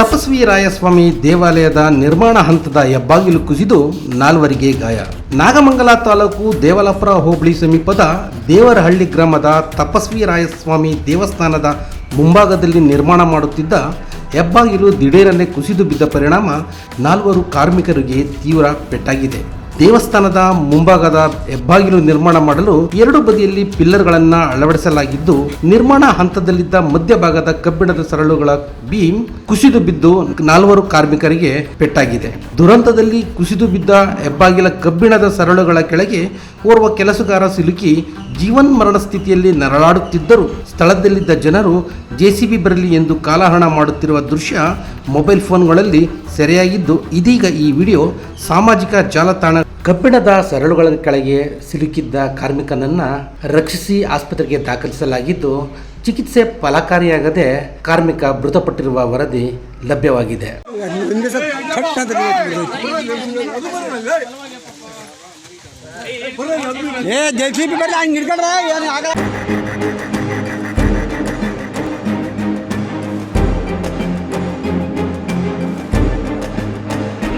ತಪಸ್ವಿ ರಾಯಸ್ವಾಮಿ ದೇವಾಲಯದ ನಿರ್ಮಾಣ ಹಂತದ ಹೆಬ್ಬಾಗಿಲು ಕುಸಿದು ನಾಲ್ವರಿಗೆ ಗಾಯ. ನಾಗಮಂಗಲ ತಾಲೂಕು ದೇವಲಾಪುರ ಹೋಬಳಿ ಸಮೀಪದ ದೇವರಹಳ್ಳಿ ಗ್ರಾಮದ ತಪಸ್ವಿ ರಾಯಸ್ವಾಮಿ ದೇವಸ್ಥಾನದ ಮುಂಭಾಗದಲ್ಲಿ ನಿರ್ಮಾಣ ಮಾಡುತ್ತಿದ್ದ ಹೆಬ್ಬಾಗಿಲು ದಿಢೀರನ್ನೇ ಕುಸಿದು ಬಿದ್ದ ಪರಿಣಾಮ ನಾಲ್ವರು ಕಾರ್ಮಿಕರಿಗೆ ತೀವ್ರ ಪೆಟ್ಟಾಗಿದೆ. ದೇವಸ್ಥಾನದ ಮುಂಭಾಗದ ಹೆಬ್ಬಾಗಿಲು ನಿರ್ಮಾಣ ಮಾಡಲು ಎರಡು ಬದಿಯಲ್ಲಿ ಪಿಲ್ಲರ್ ಗಳನ್ನ ಅಳವಡಿಸಲಾಗಿದ್ದು, ನಿರ್ಮಾಣ ಹಂತದಲ್ಲಿದ್ದ ಮಧ್ಯಭಾಗದ ಕಬ್ಬಿಣದ ಸರಳುಗಳ ಬೀಮ್ ಕುಸಿದು ಬಿದ್ದು ನಾಲ್ವರು ಕಾರ್ಮಿಕರಿಗೆ ಪೆಟ್ಟಾಗಿದೆ. ದುರಂತದಲ್ಲಿ ಕುಸಿದು ಬಿದ್ದ ಹೆಬ್ಬಾಗಿಲ ಕಬ್ಬಿಣದ ಸರಳುಗಳ ಕೆಳಗೆ ಓರ್ವ ಕೆಲಸಗಾರ ಸಿಲುಕಿ ಜೀವನ್ ಮರಣ ಸ್ಥಿತಿಯಲ್ಲಿ ನರಳಾಡುತ್ತಿದ್ದರು ಸ್ಥಳದಲ್ಲಿದ್ದ ಜನರು ಜೆಸಿಬಿ ಬರಲಿ ಎಂದು ಕಾಲಹರಣ ಮಾಡುತ್ತಿರುವ ದೃಶ್ಯ ಮೊಬೈಲ್ ಫೋನ್ಗಳಲ್ಲಿ ಸೆರೆಯಾಗಿದ್ದು, ಇದೀಗ ಈ ವಿಡಿಯೋ ಸಾಮಾಜಿಕ ಜಾಲತಾಣ ಕಬ್ಬಿಣದ ಸರಳುಗಳ ಕೆಳಗೆ ಸಿಲುಕಿದ್ದ ಕಾರ್ಮಿಕನನ್ನ ರಕ್ಷಿಸಿ ಆಸ್ಪತ್ರೆಗೆ ದಾಖಲಿಸಲಾಗಿದ್ದು, ಚಿಕಿತ್ಸೆ ಫಲಕಾರಿಯಾಗದೆ ಕಾರ್ಮಿಕ ಮೃತಪಟ್ಟಿರುವ ವರದಿ ಲಭ್ಯವಾಗಿದೆ. ಏ ಜೆ ಸಿ ಬಿ ಬರ್ಲಿ ಹಂಗೆ ಹಿಡ್ಕೊಂಡ್ರೆ ಏನು ಆಗಲ್ಲ.